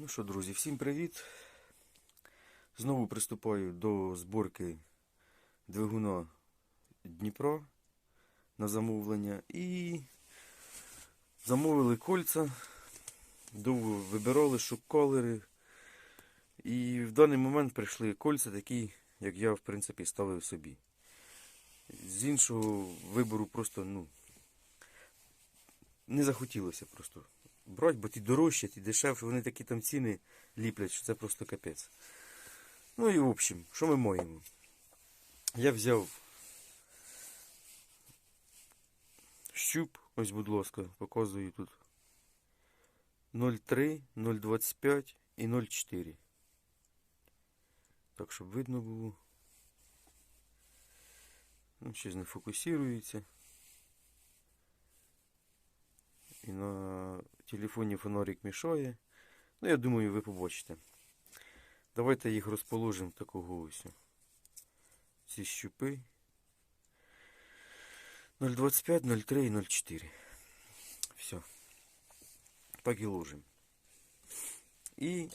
Ну що, друзі, всім привіт. Знову приступаю до зборки двигуна Дніпро на замовлення. І замовили кольця, довго вибирали шок-колери. І в даний момент прийшли кольця такі, як я, в принципі, ставив собі. З іншого вибору просто, ну, не захотілося просто брати, бо ті дорожчі, ті дешевші, вони такі там ціни ліплять, що це просто капець. Ну і в общем, що ми маємо? Я взяв щуп, ось, будь ласка, показую тут 0,3, 0,25 і 0,4. Так, щоб видно було. Ну, щось не фокусується. І на телефоні фонарик мішає. Ну, я думаю, ви побачите. Давайте їх розположимо такого ось. Ці щупи. 0,25, 0,3 і 0,4. Все. Так і ложимо. І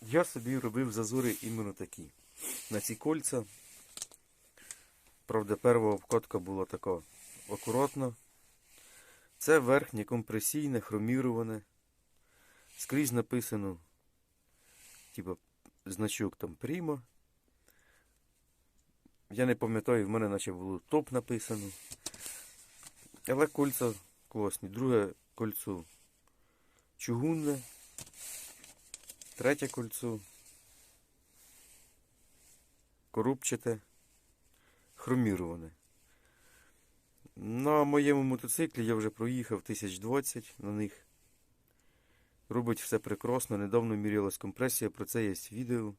я собі робив зазори іменно такі. На ці кольця. Правда, перша обкатка була така акуратна. Це верхнє компресійне, хроміроване. Скрізь написано, типа, значок там Primo. Я не пам'ятаю, в мене наче було топ написано. Але кольця класні. Друге кольцо чугунне. Третє кольцо. Корубчате. Хроміроване. На моєму мотоциклі я вже проїхав 1020 на них. Робить все прекрасно. Недавно мірялась компресія, про це є відео.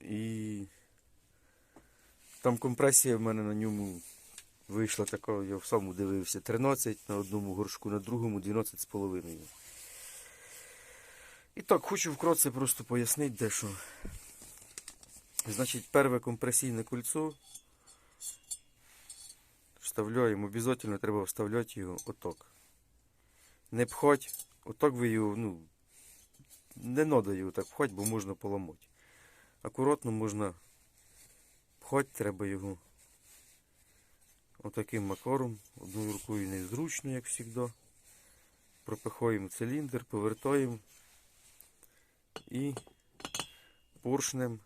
І там компресія в мене на ньому вийшла така, я в саму дивився, 13 на одному горшку, на другому 12,5. І так, хочу вкратце просто пояснити дещо. Значить, перше компресійне кольцо вставляємо, обов'язково треба вставляти його отак. Не пхать, отак ви його, ну, не треба його так пхати, бо можна поламати. Акуратно можна пхати, треба його отаким макаром, одною рукою незручно, як завжди. Пропихаємо циліндр, повертаємо і поршнем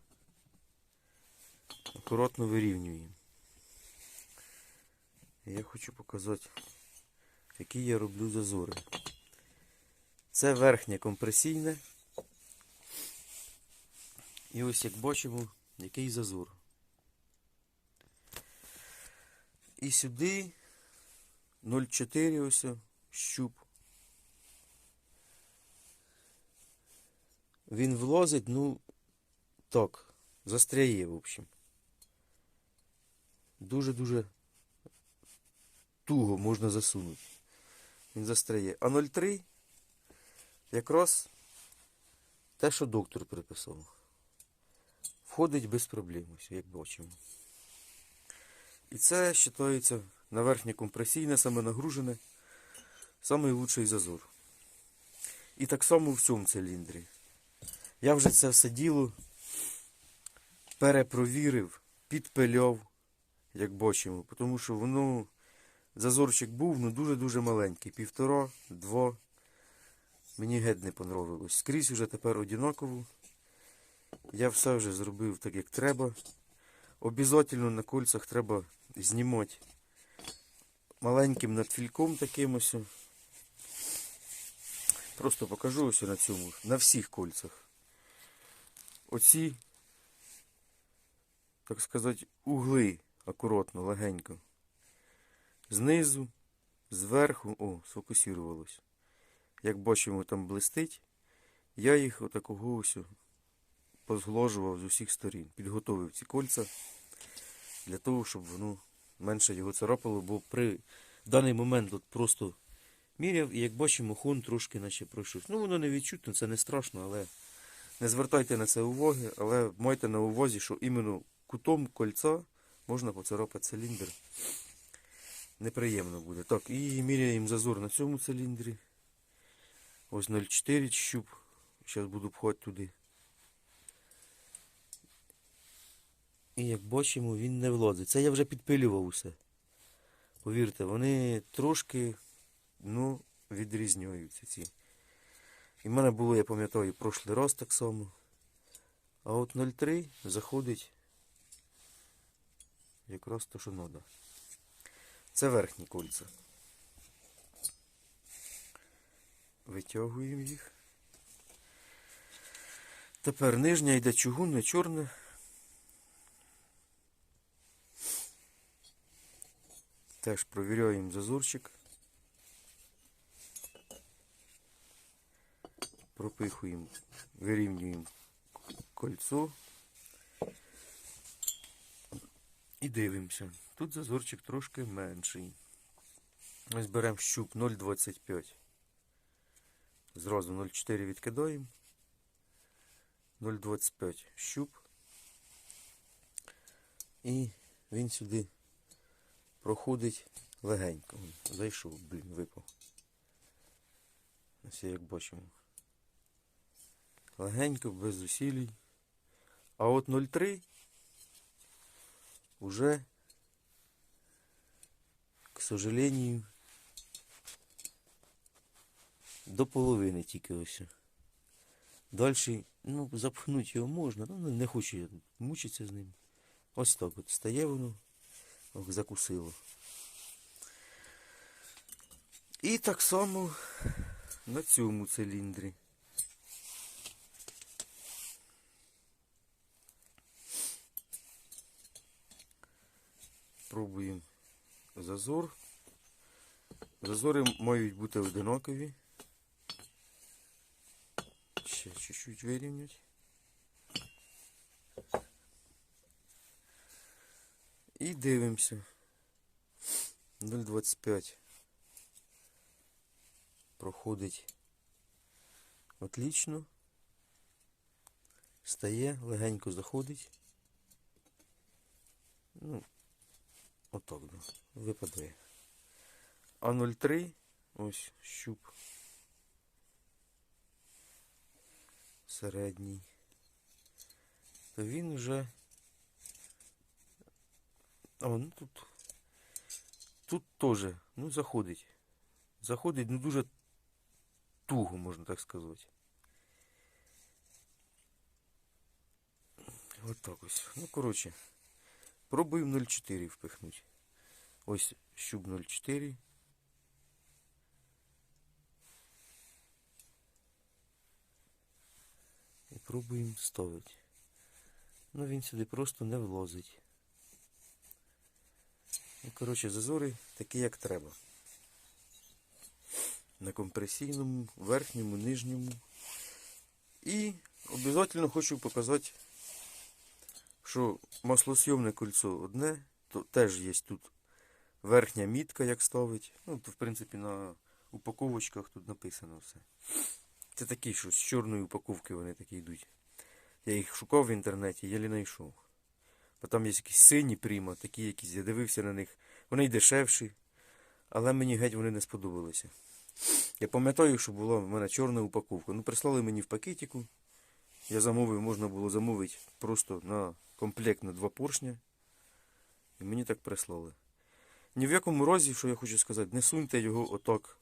акуратно вирівнюємо. Я хочу показати, які я роблю зазори. Це верхнє компресійне. І ось як бачимо, який зазор. І сюди 0,4 ось щуп. Він влазить, ну, так, застряє, в общем. Дуже-дуже туго можна засунути. Він застряє. А 0,3 якраз те, що доктор приписав. Входить без проблем, як бачимо. І це вважається на верхнє компресійне, саме нагружене, лучший зазор. І так само в цьому циліндрі. Я вже це все діло перепровірив, підпиляв, як бачимо, тому що воно Зазорчик був, ну дуже-дуже маленький. Півтора, два. Мені геть не понравилось. Скрізь вже тепер одинаково. Я все вже зробив так, як треба. Обязательно на кольцях треба знімати маленьким надфільком таким ось. Просто покажу ось на цьому. На всіх кольцях. Оці, так сказати, угли акуратно, легенько. Знизу, зверху, о, сфокусувалось. Як бачимо, там блистить. Я їх отакого ось позгложував з усіх сторін. Підготовив ці кольця для того, щоб воно менше його царапало, бо при даний момент от просто міряв і як бачимо, хон трошки наче пройшов. Ну воно не відчутно, це не страшно, але не звертайте на це уваги, але майте на увазі, що іменно кутом кольця можна поцарапати циліндр неприємно буде. Так, і міряємо зазор на цьому циліндрі. Ось 0,4 щуп. Зараз буду пхати туди. І як бачимо, він не влазить. Це я вже підпилював усе. Повірте, вони трошки ну, відрізняються ці. І в мене було, я пам'ятаю, прошлий раз так само. А от 0,3 заходить якраз то, що треба. Це верхні кольця. Витягуємо їх. Тепер нижня йде чугунне, чорне. Теж провіряємо зазорчик. Пропихуємо, вирівнюємо кольцо. І дивимося. Тут зазорчик трошки менший. Ось беремо щуп 0,25. Зразу 0,4 відкидаємо. 0,25 щуп. І він сюди проходить легенько. Зайшов, блін, випав. Ось як бачимо. Легенько, без зусилій. А от 0,3 уже, к сожалению, до половини тільки ось. Далі, ну, запхнути його можна, ну не хочу мучитися з ним. Ось так от стає воно, закусило. І так само на цьому циліндрі. Пробуємо зазор. Зазори мають бути одинакові. Ще чуть-чуть вирівнять. І дивимося. 0,25 проходить отлично. Стає, легенько заходить. Ну, отак, да. Випадає. А 0,3 ось щуп. Середній. То він вже. А, ну тут. Тут теж, ну, заходить. Заходить, ну дуже туго, можна так сказати. От так ось. Ну, коротше, пробуємо 0,4 впихнути. Ось щуп 0,4. І пробуємо ставити. Ну він сюди просто не влазить. Ну, коротше, зазори такі, як треба. На компресійному, верхньому, нижньому. І обов'язково хочу показати, що маслосйомне кольцо одне, то теж є тут верхня мітка, як ставить. Ну, то, в принципі, на упаковочках тут написано все. Це такі, що з чорної упаковки вони такі йдуть. Я їх шукав в інтернеті, єлі знайшов. Бо там є якісь сині пріма, такі якісь, я дивився на них. Вони й дешевші, але мені геть вони не сподобалися. Я пам'ятаю, що була в мене чорна упаковка. Ну, прислали мені в пакетику. Я замовив, можна було замовити просто на комплект на два поршня. І мені так прислали. Ні в якому разі, що я хочу сказати, не суньте його отак.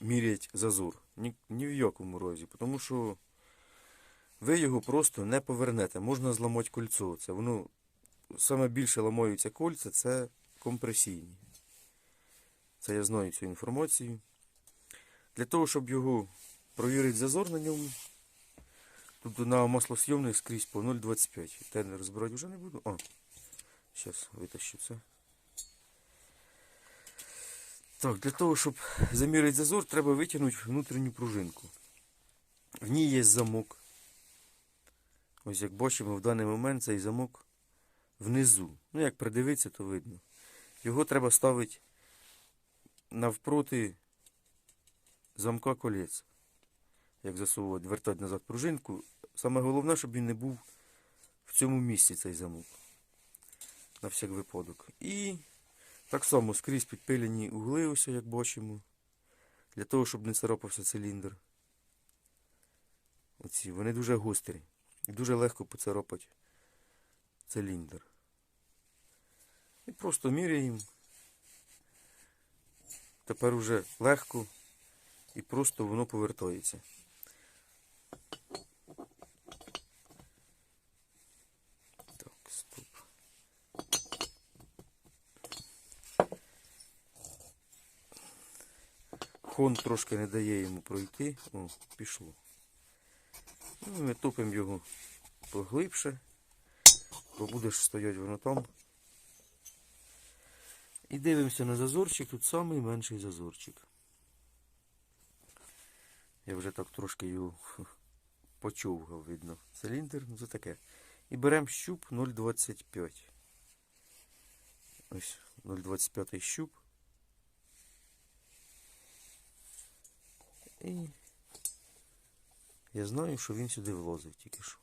Мірять зазор. Ні, ні в якому разі. Тому що ви його просто не повернете. Можна зламати кольцо. Це воно саме більше ламаються кольця, це компресійні. Це я знаю цю інформацію. Для того, щоб його провірити зазор на ньому, тут на маслосйомних скрізь по 0,25. Тенер розбирати вже не буду. А, зараз витащу це. Так, для того, щоб заміряти зазор, треба витягнути внутрішню пружинку. В ній є замок. Ось як бачимо, в даний момент цей замок внизу. Ну, як придивитися, то видно. Його треба ставити навпроти замка колець. Як засовувати, вертати назад пружинку. Саме головне, щоб він не був в цьому місці цей замок. На всяк випадок. І так само скрізь підпилені угли, ось як бачимо. Для того, щоб не царапався циліндр. Оці, вони дуже гострі. І дуже легко поцарапати циліндр. І просто міряємо. Тепер уже легко і просто воно повертається. Так, стоп. Хон трошки не дає йому пройти. О, пішло. Ну, ми топимо його поглибше, бо будеш стояти воно там. І дивимося на зазорчик, тут самий менший зазорчик. Я вже так трошки його почовгав, видно. Циліндр, ну це таке. І беремо щуп 0,25. Ось 0,25 щуп. І я знаю, що він сюди влозив тільки що.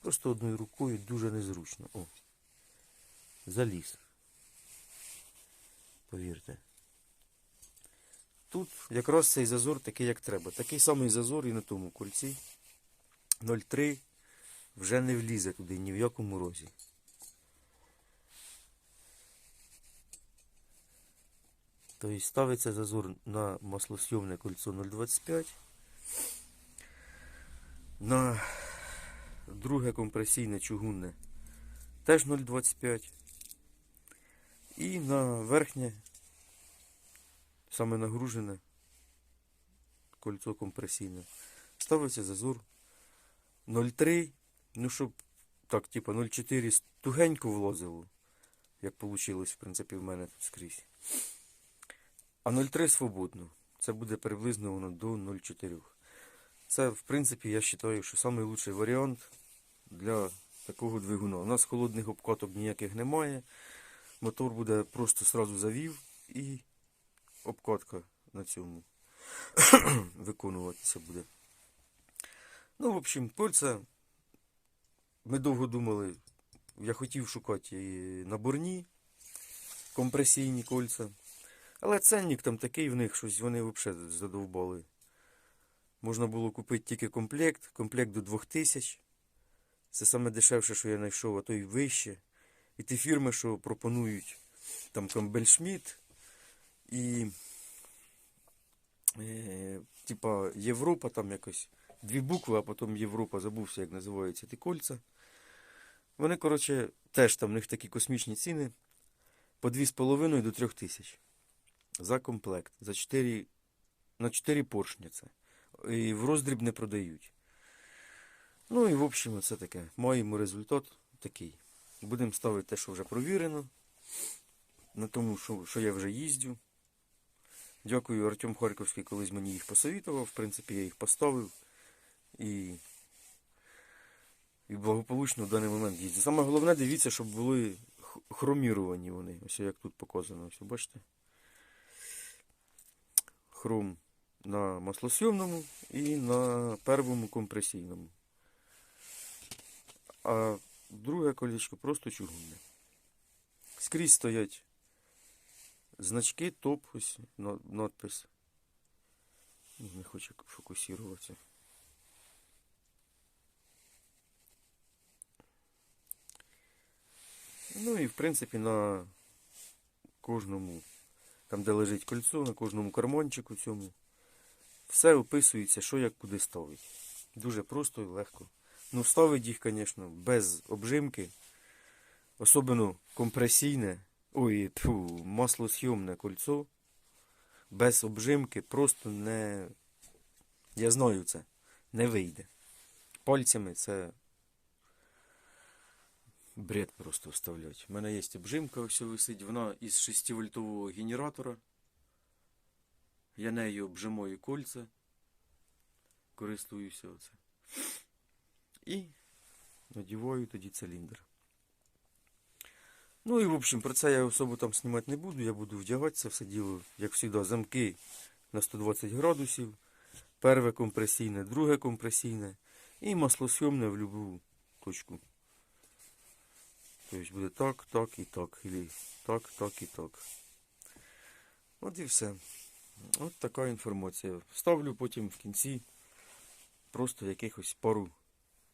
Просто одною рукою дуже незручно. О. Заліз. Повірте. Тут якраз цей зазор такий, як треба. Такий самий зазор і на тому кольці. 0,3 вже не влізе туди ні в якому розі. Тобто ставиться зазор на маслосйомне кольцо 0,25. На друге компресійне чугунне теж 0,25. І на верхнє, саме нагружене кольцо компресійне, ставиться зазор 0,3, ну щоб так, типа 0,4 тугенько влозило, як вийшло, в принципі, в мене тут скрізь. А 0,3 свободно. Це буде приблизно воно до 0,4. Це, в принципі, я вважаю, що найкращий варіант для такого двигуна. У нас холодних обкаток ніяких немає. Мотор буде просто сразу завів і обкатка на цьому виконуватися буде. Ну, в общем, кольця ми довго думали, я хотів шукати і наборні компресійні кольця. Але ценник там такий в них, щось вони взагалі задовбали. Можна було купити тільки комплект, комплект до 2000. Це саме дешевше, що я знайшов, а то й вище. І ті фірми, що пропонують там Камбельшміт і е, типа Європа там якось. Дві букви, а потім Європа, забувся, як називаються ті кольця. Вони, коротше, теж там в них такі космічні ціни. По 2,5 до 3 тисяч. За комплект. За 4, на 4 поршня це. І в роздріб не продають. Ну і в общем, це таке. Маємо результат такий. Будемо ставити те, що вже провірено. На тому, що, що я вже їздю. Дякую Артем Харківський, колись мені їх посовітував. В принципі, я їх поставив. І, і благополучно в даний момент їздю. Саме головне, дивіться, щоб були х- хроміровані вони. Ось як тут показано. Ось, бачите? Хром на маслосйомному і на первому компресійному. А друге колечко просто чугунне. Скрізь стоять значки, топ, ось надпис. Не хоче фокусуватися. Ну і в принципі на кожному, там де лежить кольцо, на кожному карманчику цьому, все описується, що як куди ставить. Дуже просто і легко. Ну, ставить їх, звісно, без обжимки. Особливо компресійне, ой, тьфу, маслосйомне кольцо. Без обжимки просто не. Я знаю це. Не вийде. Пальцями це бред просто вставлять. У мене є обжимка, ось висить. Вона із 6-вольтового генератора. Я нею обжимаю кольця. Користуюся оце. І надіваю тоді циліндр. Ну і в общем, про це я особо там знімати не буду. Я буду вдягати це все діло, як завжди, замки на 120 градусів. Перше компресійне, друге компресійне і маслосйомне в будь-яку точку. Тобто буде так, так і так. Ілі так, так і так. От і все. От така інформація. Ставлю потім в кінці просто якихось пару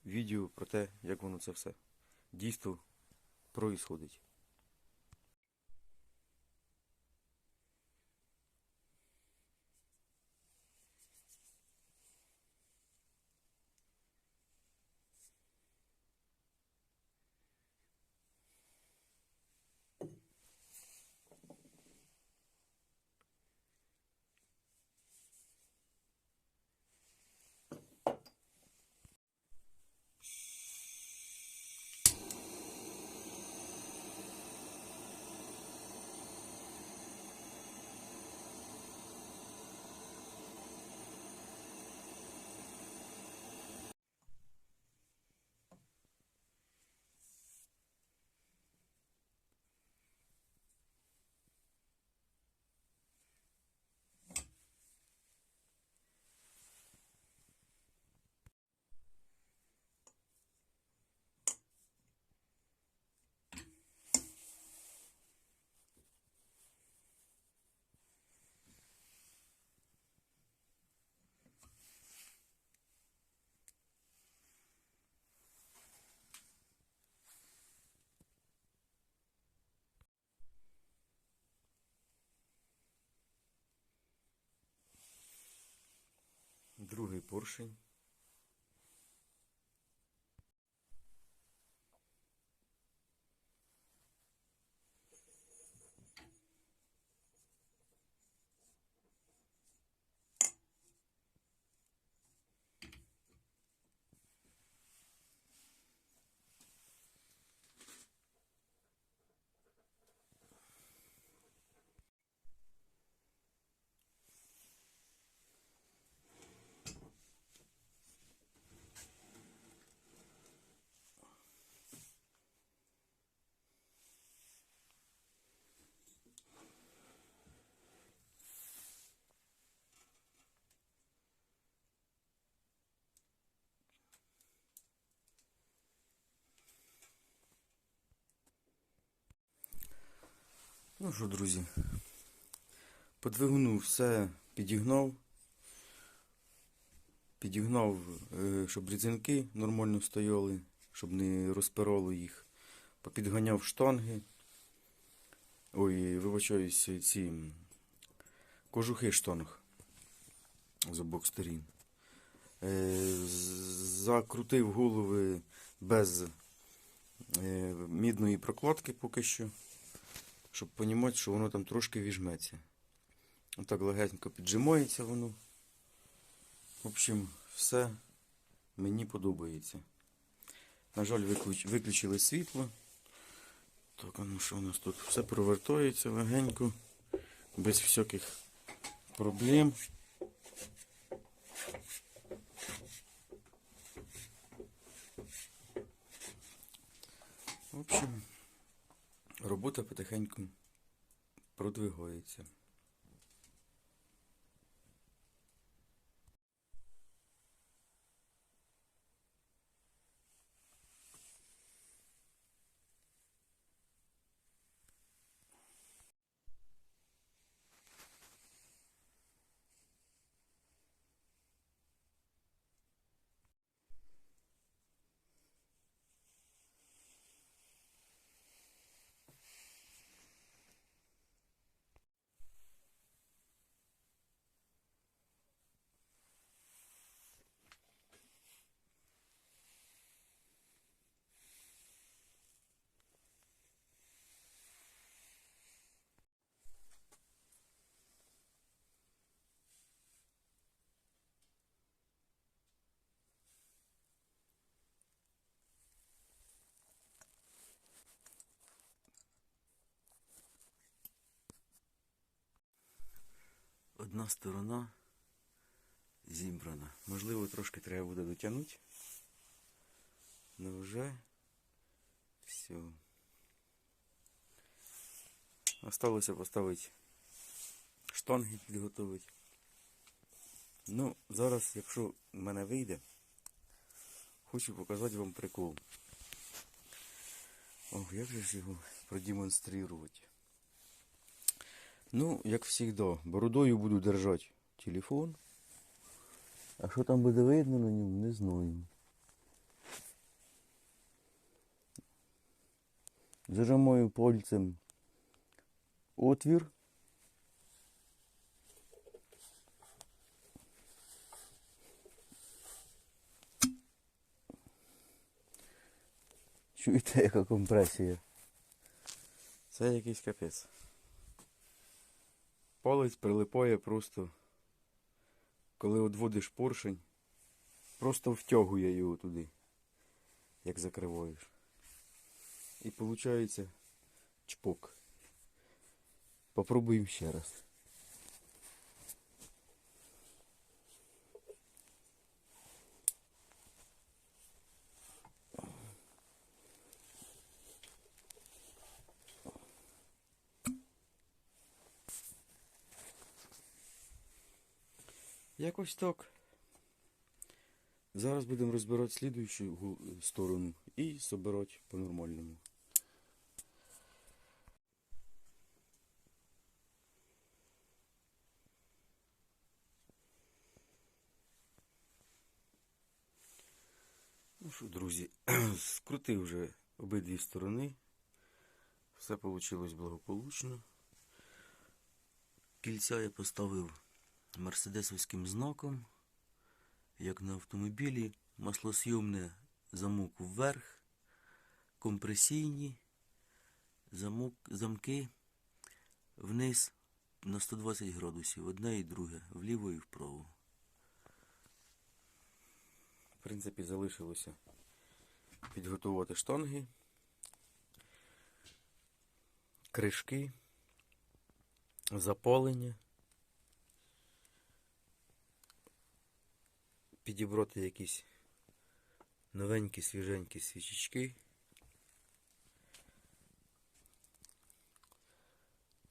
відео про те, як воно це все дійсно проїсходить. Другий поршень. Ну що, друзі, по все підігнав. Підігнав, е, щоб різинки нормально стояли, щоб не розпирало їх. Попідганяв штанги. Ой, вибачаюсь, ці кожухи штанг з обох сторін. Е, Закрутив голови без е, мідної прокладки поки що щоб розуміти, що воно там трошки віжметься. Отак легенько піджимається воно. В общем, все мені подобається. На жаль, виключ... виключили світло. Так, а ну що у нас тут? Все провертається легенько, без всяких проблем. В общем, Робота потихеньку продвигається. Одна сторона зібрана. Можливо, трошки треба буде дотягнути. Ну вже все. Осталося поставити штанги підготувати. Ну, зараз, якщо в мене вийде, хочу показати вам прикол. Ох, як же ж його продемонструвати. Ну, як завжди, бородою буду держати телефон. А що там буде видно на ньому, не знаю. Зажимаю пальцем отвір. Чуєте, яка компресія? Це якийсь капець. Палець прилипає просто, коли одводиш поршень, просто втягує його туди, як закриваєш. І виходить чпок. Попробуємо ще раз. Якось так. Зараз будемо розбирати слідуючу сторону і собирати по-нормальному. Ну що, друзі, скрутив вже обидві сторони. Все вийшло благополучно. Кільця я поставив мерседесовським знаком, як на автомобілі, маслосйомне замок вверх, компресійні, замок, замки вниз на 120 градусів, одне і друге, вліво і вправо. В принципі, залишилося підготувати штанги, кришки, запалення. Підібрати якісь новенькі, свіженькі свічечки.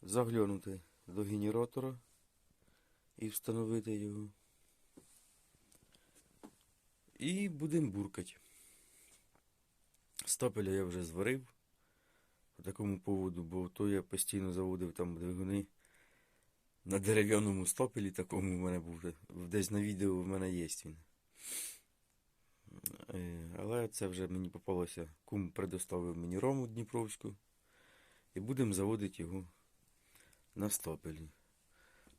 Заглянути до генератора і встановити його. І будемо буркати. Стапеля я вже зварив по такому поводу, бо то я постійно заводив там двигуни на дерев'яному стопелі такому в мене був. Десь на відео в мене є він. Е, Але це вже мені попалося. Кум предоставив мені рому Дніпровську. І будемо заводити його на стопелі.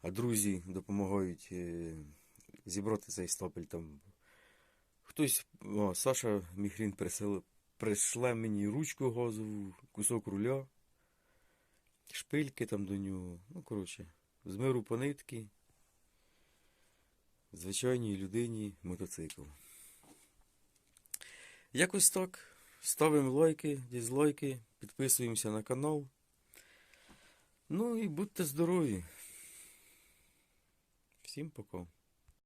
А друзі допомагають е, зібрати цей стопель там. Хтось, о, Саша Міхрін присил, прийшла мені ручку газову, кусок руля, шпильки там до нього. Ну, коротше, з миру по нитки. Звичайній людині мотоцикл. Якось так. Ставимо лайки, дізлайки, підписуємося на канал. Ну і будьте здорові. Всім пока.